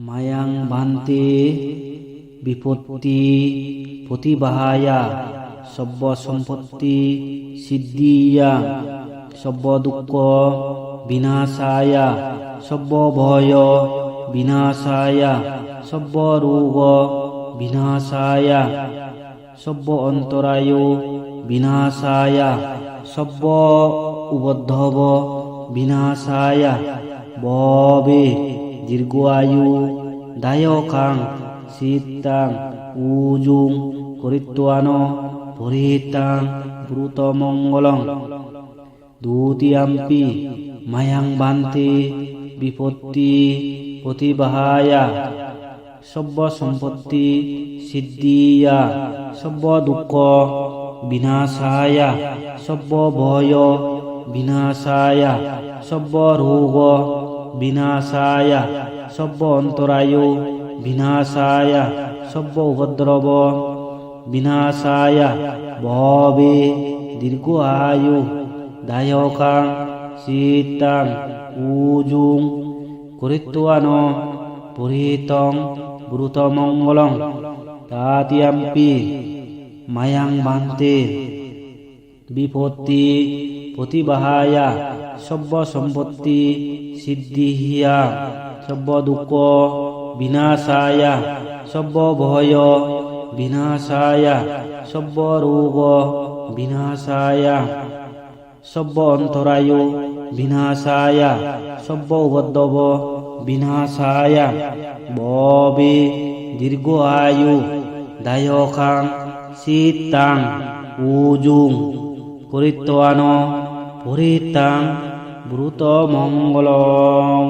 মায়াং ভান্তে বিপত্তি প্রতিবাহায়া সব্য সম্পত্তি সিদ্ধিয়া সব্য দুঃখ বিনাশায়া সব্য ভয় বিনাশায়া সব্য রোগ বিনাশায়া সব্য অন্তরায় বিনাশায়া সব্য উবদ্ধব বিনাশায়া ববে দীর্ঘায়ু দায়কাং শীতাং উজুং করিত্বান পরিহিতাং ব্রুতমঙ্গলং দ্বিতীয়াম্পি মায়াং বান্তে বিপত্তি প্রতিবাহায়া সব্য সম্পত্তি সিদ্ধিয়া সব্য দুঃখ বিনাশায়া সব্য ভয় বিনাশায়া সব্য রোগ বিনাশায়া সব্য অন্তরায় বিনাশায়া সব্য উপদ্রব বিনাশায়া ভবে দীর্ঘ আয়ু দায়কাং শীতাং উজুং, করিত্বান, পরিহিতং, ব্রুতমঙ্গলং, তাতিয়াম্পি, মায়াং বান্তে, বিপত্তি প্রতিবাহায়া সব্য সম্পত্তি সিদ্ধিহিয়া সব্য দুঃখ বিনাশায়া সব্য ভয় বিনাশায়া সব্য রোগ বিনাশায়া সব্য অন্তরায় বিনাশায়া সব্য উপদ্রব বিনাশায়া। ববে দীর্ঘ আয়ু দায়কাং শীতাং উজুং করিত্বান পরিতাং ব্রুত মঙ্গলং